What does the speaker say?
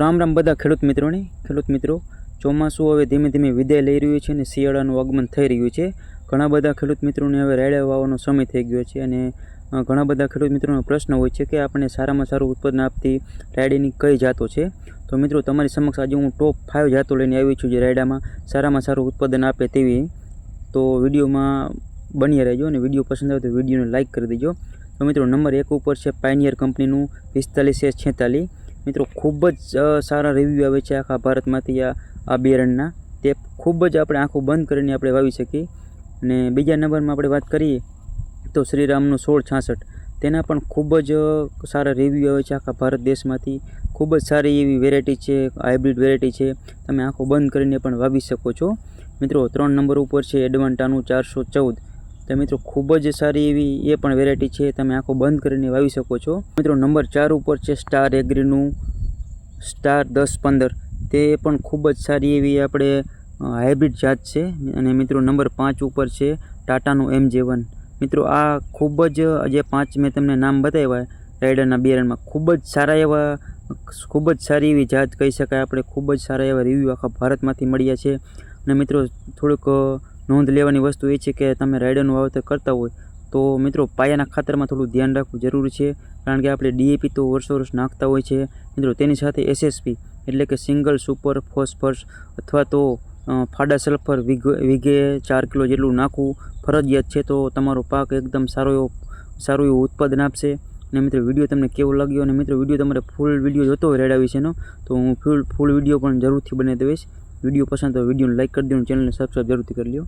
રામ રામ બધા ખેડૂત મિત્રોને. ખેડૂત મિત્રો, ચોમાસું હવે ધીમે ધીમે વિદાય લઈ રહ્યું છે અને શિયાળાનું આગમન થઈ રહ્યું છે. ઘણા બધા ખેડૂત મિત્રોને હવે રાયડા વાવવાનો સમય થઈ ગયો છે અને ઘણા બધા ખેડૂત મિત્રોનો પ્રશ્ન હોય છે કે આપણને સારામાં સારું ઉત્પાદન આપતી રાયડીની કઈ જાતો છે? તો મિત્રો, તમારી સમક્ષ આજે હું ટોપ ફાઇવ જાતો લઈને આવી છું જે રાયડામાં સારામાં સારું ઉત્પાદન આપે તેવી. તો વિડીયોમાં બની રહેજો અને વીડિયો પસંદ આવે તો વિડીયોને લાઇક કરી દેજો. તો મિત્રો, નંબર એક ઉપર છે પાયનિયર કંપનીનું પિસ્તાલીસ એસ છેતાલીસ. મિત્રો, ખૂબ જ સારા રિવ્યૂ આવે છે આખા ભારતમાંથી આ આ બિયારણના તે ખૂબ જ આપણે આંખો બંધ કરીને આપણે વાવી શકીએ. અને બીજા નંબરમાં આપણે વાત કરીએ તો શ્રીરામનું સોળ છાસઠ. તેના પણ ખૂબ જ સારા રિવ્યૂ આવે છે આખા ભારત દેશમાંથી. ખૂબ જ સારી એવી વેરાયટી છે હાઇબ્રિડ વેરાયટી છે. તમે આંખો બંધ કરીને પણ વાવી શકો છો. મિત્રો, ત્રણ નંબર ઉપર છે એડવાન્ટાનું ચારસો ચૌદ. તો મિત્રો, ખૂબ જ સારી એવી એ પણ વેરાયટી છે. તમે આંખો બંધ કરીને વાવી શકો છો. મિત્રો, નંબર ચાર ઉપર છે સ્ટાર એગ્રીનું સ્ટાર દસ પંદર. તે પણ ખૂબ જ સારી એવી આપણે હાઇબ્રિડ જાત છે. અને મિત્રો, નંબર પાંચ ઉપર છે ટાટાનું એમ જે વન મિત્રો, આ ખૂબ જ, જે પાંચ મેં તમને નામ બતાવ્યા રાઇડરના બિયારણમાં ખૂબ જ સારા એવા, ખૂબ જ સારી એવી જાત કહી શકાય. આપણે ખૂબ જ સારા એવા રિવ્યૂ આખા ભારતમાંથી મળ્યા છે. અને મિત્રો, થોડુંક નોંધ લેવાની વસ્તુ એ છે કે તમે રાઇડરનું વાવેતર કરતા હોય તો મિત્રો પાયાના ખાતરમાં થોડું ધ્યાન રાખવું જરૂરી છે. કારણ કે આપણે ડીએપી તો વર્ષો વર્ષ નાખતા હોય છે. મિત્રો, તેની સાથે એસએસપી એટલે કે સિંગલ સુપર ફોસ્ફરસ અથવા તો ફાડા સલ્ફર વીઘે ચાર કિલો જેટલું નાખવું ફરજિયાત છે તો તમારો પાક એકદમ સારો એવો, સારું એવું ઉત્પાદન આપશે. અને મિત્રો, વીડિયો તમને કેવો લાગ્યો? અને મિત્રો, વીડિયો તમારે ફૂલ વીડિયો જોતો હોય રેડા વિશેનો, તો હું ફૂલ ફૂલ વીડિયો પણ જરૂરથી બનાવી દઈશ. વીડિયો પસંદ તો વિડીયોને લાઇક કરી દો અને ચેનલને સબસ્ક્રાઈબ જરૂરથી કરી લ્યો.